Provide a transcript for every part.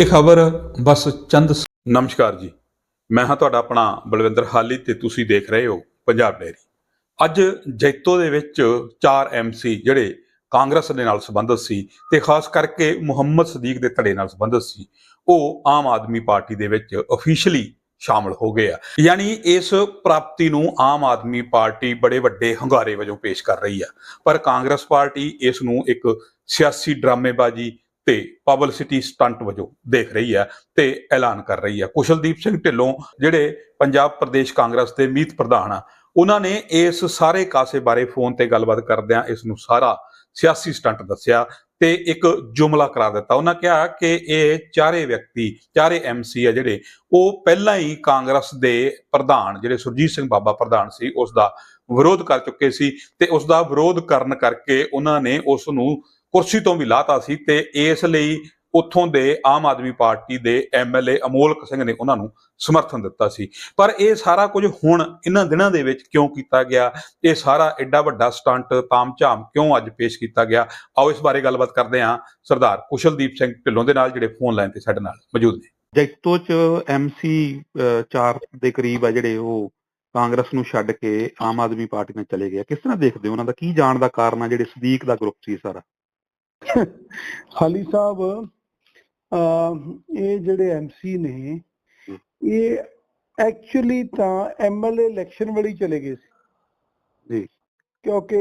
ਇਹ ਖਬਰ ਬਸ ਚੰਦ ਸ- ਨਮਸਕਾਰ ਜੀ। ਮੈਂ ਹਾਂ ਤੁਹਾਡਾ ਆਪਣਾ ਬਲਵਿੰਦਰ ਹਾਲੀ ਤੇ ਤੁਸੀਂ ਦੇਖ ਰਹੇ ਹੋ ਪੰਜਾਬ ਡੇਰੀ ਅੱਜ ਜੈਤੋ ਦੇ ਵਿੱਚ ਚਾਰ ਐਮਸੀ ਜਿਹੜੇ ਕਾਂਗਰਸ ਦੇ ਨਾਲ ਸੰਬੰਧਿਤ ਸੀ ਤੇ ਖਾਸ ਕਰਕੇ ਮੁਹੰਮਦ ਸਦੀਕ ਦੇ ਧੜੇ ਨਾਲ ਸੰਬੰਧਿਤ ਸੀ, ਉਹ ਆਮ ਆਦਮੀ ਪਾਰਟੀ ਦੇ ਵਿੱਚ ਅਫੀਸ਼ੀਅਲੀ ਸ਼ਾਮਲ ਹੋ ਗਏ ਆ। ਯਾਨੀ ਇਸ ਪ੍ਰਾਪਤੀ ਨੂੰ ਆਮ ਆਦਮੀ ਪਾਰਟੀ ਬੜੇ ਵੱਡੇ ਹੰਗਾਰੇ ਵਜੋਂ ਪੇਸ਼ ਕਰ ਰਹੀ ਆ। ਪਰ ਕਾਂਗਰਸ ਪਾਰਟੀ ਇਸ ਨੂੰ ਇੱਕ ਸਿਆਸੀ ਡਰਾਮੇਬਾਜ਼ੀ ਤੇ ਪਬਲਿਸਿਟੀ ਸਟੰਟ ਵਜੋਂ ਦੇਖ ਰਹੀ ਹੈ ਤੇ ਐਲਾਨ ਕਰ ਰਹੀ ਹੈ। ਕੁਸ਼ਲਦੀਪ ਸਿੰਘ ਢਿੱਲੋਂ, ਜਿਹੜੇ ਪੰਜਾਬ ਪ੍ਰਦੇਸ਼ ਕਾਂਗਰਸ ਦੇ ਮੀਤ ਪ੍ਰਧਾਨ ਆ, ਉਹਨਾਂ ਨੇ ਇਸ ਸਾਰੇ ਕਾਸੇ ਬਾਰੇ ਫੋਨ ਤੇ ਗੱਲਬਾਤ ਕਰਦਿਆਂ ਇਸ ਨੂੰ ਸਾਰਾ ਸਿਆਸੀ ਸਟੰਟ ਦੱਸਿਆ ਤੇ ਇੱਕ ਜੁਮਲਾ ਕਰਾ ਦਿੱਤਾ। ਉਹਨਾਂ ਕਿਹਾ ਕਿ ਇਹ ਚਾਰੇ ਵਿਅਕਤੀ, ਚਾਰੇ ਐਮਸੀ ਆ ਜਿਹੜੇ, ਉਹ ਪਹਿਲਾਂ ਹੀ ਕਾਂਗਰਸ ਦੇ ਪ੍ਰਧਾਨ, ਜਿਹੜੇ ਸੁਰਜੀਤ ਸਿੰਘ ਬਾਬਾ ਪ੍ਰਧਾਨ ਸੀ, ਉਸ ਦਾ ਵਿਰੋਧ ਕਰ ਚੁੱਕੇ ਸੀ ਤੇ ਉਸ ਦਾ ਵਿਰੋਧ ਕਰਨ ਕਰਕੇ ਉਹਨਾਂ ਨੇ ਉਸ ਨੂੰ ਕੁਰਸੀ ਤੋਂ ਵੀ ਲਾਤਾ ਸੀ ਤੇ ਇਸ ਲਈ ਉੱਥੋਂ ਦੇ ਆਮ ਆਦਮੀ ਪਾਰਟੀ ਦੇ ਐਮਐਲਏ ਅਮੋਲਕ ਸਿੰਘ ਨੇ ਉਹਨਾਂ ਨੂੰ ਸਮਰਥਨ ਦਿੱਤਾ ਸੀ। ਪਰ ਇਹ ਸਾਰਾ ਕੁਝ ਹੁਣ ਇਹਨਾਂ ਦਿਨਾਂ ਦੇ ਵਿੱਚ ਕਿਉਂ ਕੀਤਾ ਗਿਆ? ਇਹ ਸਾਰਾ ਐਡਾ ਵੱਡਾ ਸਟੰਟ ਤਾਮਝਾਮ ਕਿਉਂ ਅੱਜ ਪੇਸ਼ ਕੀਤਾ ਗਿਆ? ਆਓ ਇਸ ਬਾਰੇ ਗੱਲਬਾਤ ਕਰਦੇ ਹਾਂ ਸਰਦਾਰ ਕੁਸ਼ਲਦੀਪ ਸਿੰਘ ਢਿੱਲੋਂ ਦੇ ਨਾਲ ਜਿਹੜੇ ਫੋਨ ਲਾਈਨ ਤੇ ਸਾਡੇ ਨਾਲ ਮੌਜੂਦ ਨੇ। ਜੈਤੋ ਚ ਐਮਸੀ 4 ਦੇ ਕਰੀਬ ਆ ਜਿਹੜੇ ਉਹ ਕਾਂਗਰਸ ਨੂੰ ਛੱਡ ਕੇ ਆਮ ਆਦਮੀ ਪਾਰਟੀ ਨਾਲ ਚਲੇ ਗਏ ਕਿਸ ਤਰ੍ਹਾਂ ਦੇਖਦੇ ਹੋ ਉਹਨਾਂ ਦਾ? ਕੀ ਜਾਣ ਦਾ ਕਾਰਨ ਆ ਜਿਹੜੇ ਸਦੀਕ ਦਾ ਗਰੁੱਪ ਸੀ ਸਾਰਾ? ਹਾਲੀ ਸਾਹਿਬ ਇਹ ਜਿਹੜੇ ਐਮਸੀ ਨੇ ਇਹ ਐਕਚੁਅਲੀ ਤਾਂ ਐਮਐਲਏ ਇਲੈਕਸ਼ਨ ਵੇਲੇ ਚਲੇ ਗਏ ਸੀ। ਜੀ। ਕਿਉਂਕਿ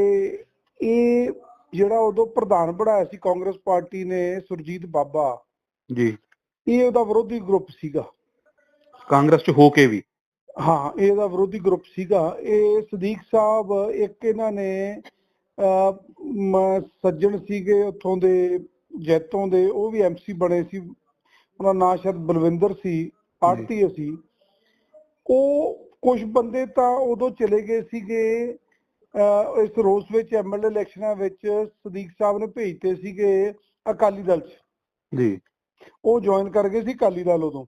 ਇਹ ਜਿਹੜਾ ਉਦੋਂ ਪ੍ਰਧਾਨ ਬਣਾਇਆ ਸੀ ਕਾਂਗਰਸ ਪਾਰਟੀ ਨੇ ਸੁਰਜੀਤ ਬਾਬਾ ਜੀ। ਇਹ ਉਹਦਾ ਵਿਰੋਧੀ ਗਰੁੱਪ ਸੀਗਾ। ਕਾਂਗਰਸ ਚ ਹੋ ਕੇ ਵੀ। ਹਾਂ ਇਹ ਇਹਦਾ ਵਿਰੋਧੀ ਗਰੁੱਪ ਸੀਗਾ। ਇਹ ਸਦੀਕ ਸਾਹਿਬ ਇੱਕ ਇਹਨਾਂ ਨੇ ਸੱਜਣ ਸੀਗੇ ਉੱਥੋਂ ਦੇ ਜੈਤੋਂ ਦੇ ਉਹ ਵੀ ਐਮਸੀ ਬਣੇ ਸੀ। ਉਹਨਾਂ ਨਾਂ ਸ਼ਾਇਦ ਬਲਵਿੰਦਰ ਸੀ ਆਰਤੀ ਸੀ। ਉਹ ਕੁਝ ਬੰਦੇ ਤਾਂ ਉਦੋਂ ਚਲੇ ਗਏ ਸੀਗੇ ਇਸ ਰੋਸ ਵਿੱਚ ਐਮਐਲਏ ਇਲੈਕਸ਼ਨਾਂ ਵਿੱਚ ਸਦੀਕ ਸਾਹਿਬ ਨੇ ਭੇਜਤੇ ਸੀਗੇ ਅਕਾਲੀ ਦਲ 'ਚ। ਜੀ। ਉਹ ਜੁਆਇਨ ਕਰ ਗਏ ਸੀ ਅਕਾਲੀ ਦਲ ਉਦੋਂ।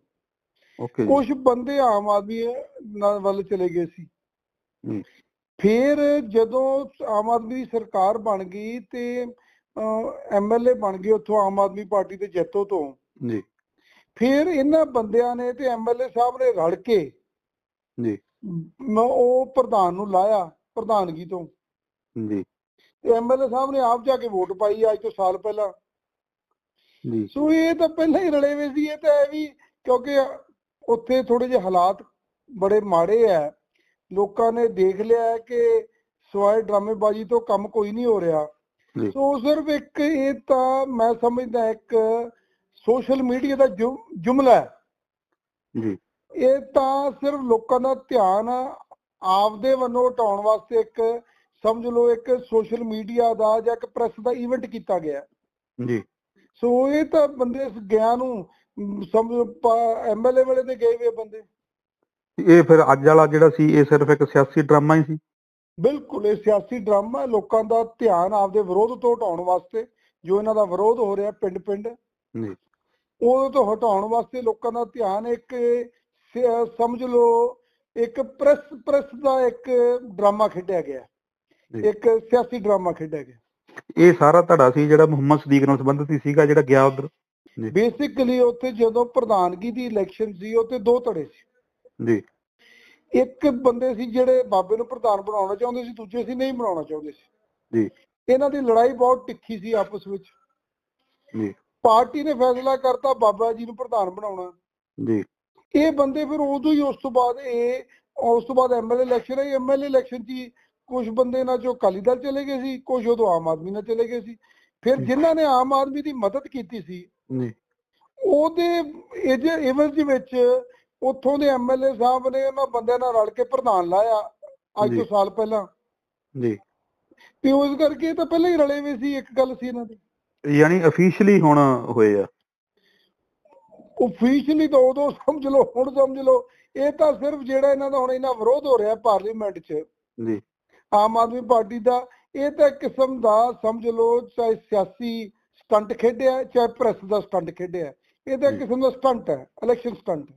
ਓਕੇ ਕੁਝ ਬੰਦੇ ਆਮ ਆਦਮੀ ਨਾਲ ਵੱਲ ਚਲੇ ਗਏ ਸੀ। ਫਿਰ ਜਦੋਂ ਆਮ ਆਦਮੀ ਸਰਕਾਰ ਬਣ ਗਈ ਤੇ ਐਮਐਲਏ ਬਣ ਗਏ ਉੱਥੋਂ ਆਮ ਆਦਮੀ ਪਾਰਟੀ ਦੇ ਜੈਤੋ ਤੋਂ। ਜੀ। ਫਿਰ ਇਹਨਾਂ ਬੰਦਿਆਂ ਨੇ ਤੇ ਐਮਐਲਏ ਸਾਹਿਬ ਨੇ ਰਲ ਕੇ ਜੀ। ਮ- ਉਹ ਪ੍ਰਧਾਨ ਨੂੰ ਲਾਇਆ ਪ੍ਰਧਾਨਗੀ ਤੋਂ। ਜੀ। ਤੇ ਐਮਐਲਏ ਸਾਹਿਬ ਨੇ ਆਪ ਜਾ ਕੇ ਵੋਟ ਪਾਈ ਅੱਜ ਤੋਂ ਸਾਲ ਪਹਿਲਾਂ। ਜੀ। ਸੋ ਇਹ ਤਾਂ ਪਹਿਲਾਂ ਹੀ ਰਲੇ ਹੋਏ ਸੀ ਇਹ ਤਾਂ ਵੀ ਕਿਉਂਕਿ ਉੱਥੇ ਥੋੜੇ ਜਿਹੇ ਹਾਲਾਤ ਬੜੇ ਮਾੜੇ ਆ ਲੋਕਾਂ ਨੇ ਦੇਖ ਲਿਆ ਕਿ ਸਵਾਏ ਡਰਾਮੇਬਾਜ਼ੀ ਤੋਂ ਕੰਮ ਕੋਈ ਨਹੀਂ ਹੋ ਰਿਹਾ। ਸੋ ਸਿਰਫ ਇੱਕ ਇਹ ਤਾਂ ਮੈਂ ਸਮਝਦਾ ਇੱਕ ਸੋਸ਼ਲ ਮੀਡੀਆ ਦਾ ਜੁਮ- ਜੁਮਲਾ ਹੈ। ਜੀ। ਇਹ ਤਾਂ ਸਿਰਫ ਲੋਕਾਂ ਦਾ ਧਿਆਨ ਆਪਦੇ ਵੱਲੋਂ ਹਟਾਉਣ ਵਾਸਤੇ ਇੱਕ ਸਮਝ ਲਓ ਇੱਕ ਸੋਸ਼ਲ ਮੀਡੀਆ ਦਾ ਜਾਂ ਇੱਕ ਪ੍ਰੈਸ ਦਾ ਇਵੈਂਟ ਕੀਤਾ ਗਿਆ। ਜੀ। ਸੋ ਇਹ ਤਾਂ ਬੰਦੇ ਇਸ ਗਿਆ ਨੂੰ ਸਮਝ ਐਮਐਲਏ ਵਾਲੇ ਤੇ ਗਏ ਵੇ ਬੰਦੇ। ਇਹ ਫਿਰ ਅੱਜ ਵਾਲਾ ਜਿਹੜਾ ਸੀ ਇਹ ਸਿਰਫ ਇੱਕ ਸਿਆਸੀ ਡਰਾਮਾ ਹੀ ਸੀ? ਬਿਲਕੁਲ ਇਹ ਸਿਆਸੀ ਡਰਾਮਾ ਲੋਕਾਂ ਦਾ ਧਿਆਨ ਆਪਦੇ ਵਿਰੋਧ ਤੋਂ ਹਟਾਉਣ ਵਾਸਤੇ ਜੋ ਇਹਨਾਂ ਦਾ ਵਿਰੋਧ ਹੋ ਰਿਹਾ ਪਿੰਡ ਪਿੰਡ ਜੀ। ਉਹਦੇ ਤੋਂ ਹਟਾਉਣ ਵਾਸਤੇ ਲੋਕਾਂ ਦਾ ਧਿਆਨ ਇੱਕ ਸਮਝ ਲਓ ਇੱਕ ਪ੍ਰੈਸ ਪ੍ਰੈਸ ਦਾ ਇੱਕ ਡਰਾਮਾ ਖੇਡਿਆ ਗਿਆ। ਇੱਕ ਸਿਆਸੀ ਡਰਾਮਾ ਖੇਡਿਆ ਗਿਆ। ਇਹ ਸਾਰਾ ਧੜਾ ਸੀ ਜਿਹੜਾ ਮੁਹੰਮਦ ਸਦੀਕ ਨਾਲ ਸੰਬੰਧਿਤ ਸੀਗਾ ਜਿਹੜਾ ਗਿਆ ਉਧਰ। ਬੇਸਿਕਲੀ ਉੱਥੇ ਜਦੋਂ ਪ੍ਰਧਾਨਗੀ ਦੀ ਇਲੈਕਸ਼ਨ ਸੀ ਉੱਥੇ ਦੋ ਧੜੇ ਸੀ। ਜੀ। ਇੱਕ ਬੰਦੇ ਸੀ ਜਿਹੜੇ ਬਾਬੇ ਨੂੰ ਪ੍ਰਧਾਨ ਬਣਾਉਣਾ ਚਾਹੁੰਦੇ ਸੀ ਦੂਜੇ ਸੀ ਨਹੀਂ ਬਣਾਉਣਾ ਚਾਹੁੰਦੇ ਸੀ। ਜੀ। ਇਹਨਾਂ ਦੀ ਲੜਾਈ ਬਹੁਤ ਤਿੱਖੀ ਸੀ ਆਪਸ ਵਿੱਚ। ਜੀ। ਪਾਰਟੀ ਨੇ ਫੈਸਲਾ ਕਰਤਾ ਬਾਬਾ ਜੀ ਨੂੰ ਪ੍ਰਧਾਨ ਬਣਾਉਣਾ। ਜੀ। ਇਹ ਬੰਦੇ ਫਿਰ ਉਦੋਂ ਹੀ ਉਸ ਤੋਂ ਬਾਅਦ ਇਹ ਉਸ ਤੋਂ ਬਾਅਦ ਐਮਐਲਏ ਇਲੈਕਸ਼ਨ ਹੈ ਐਮਐਲਏ ਇਲੈਕਸ਼ਨ 'ਚ ਹੀ ਕੁਝ ਬੰਦੇ ਇਹਨਾਂ ਚੋਂ ਅਕਾਲੀ ਦਲ ਚਲੇ ਗਏ ਸੀ ਕੁਝ ਉਦੋਂ ਆਮ ਆਦਮੀ ਨਾਲ ਚਲੇ ਗਏ ਸੀ। ਫਿਰ ਜਿਨ੍ਹਾਂ ਨੇ ਆਮ ਆਦਮੀ ਦੀ ਮਦਦ ਕੀਤੀ ਸੀ ਜੀ। ਉਹਦੇ ਇਹਦੇ ਇਵਜ਼ ਵਿੱਚ ਉੱਥੋਂ ਦੇ ਐਮਐਲਏ ਸਾਹਿਬ ਨੇ ਉਹਨਾਂ ਬੰਦਿਆਂ ਨਾਲ ਰਲ ਕੇ ਪ੍ਰਧਾਨ ਲਾਇਆ ਅੱਜ। ਤੋਂ ਸਾਲ ਪਹਿਲਾਂ। ਜੀ। ਤੇ ਉਸ ਕਰਕੇ ਤਾਂ ਪਹਿਲਾਂ ਹੀ ਰਲੇ ਹੋਏ ਸੀ ਇੱਕ ਗੱਲ ਸੀ ਇਹਨਾਂ ਦੀ। ਯਾਨੀ ਅਫੀਸ਼ੀਅਲੀ ਹੁਣ ਹੋਏ ਆ। ਓਫੀਸ਼ੀਅਲੀ ਤਾਂ ਉਦੋਂ ਸਮਝ ਲਓ ਹੁਣ ਸਮਝ ਲਓ। ਇਹ ਤਾਂ ਸਿਰਫ ਜਿਹੜਾ ਇਹਨਾਂ ਦਾ ਹੁਣ ਇਹਨਾਂ ਵਿਰੋਧ ਹੋ ਰਿਹਾ ਪਾਰਲੀਮੈਂਟ 'ਚ। ਜੀ। ਆਮ ਆਦਮੀ ਪਾਰਟੀ ਦਾ ਇਹ ਤਾਂ ਕਿਸਮ ਦਾ ਸਮਝ ਲਓ ਚਾਹੇ ਸਿਆਸੀ ਸਟੰਟ ਖੇਡਿਆ ਚਾਹੇ ਪ੍ਰੈਸ ਦਾ ਸਟੰਟ ਖੇਡਿਆ। ਇਹ ਤਾਂ। ਕਿਸਮ ਦਾ ਸਟੰਟ ਹੈ ਇਲੈਕਸ਼ਨ ਸਟੰਟ।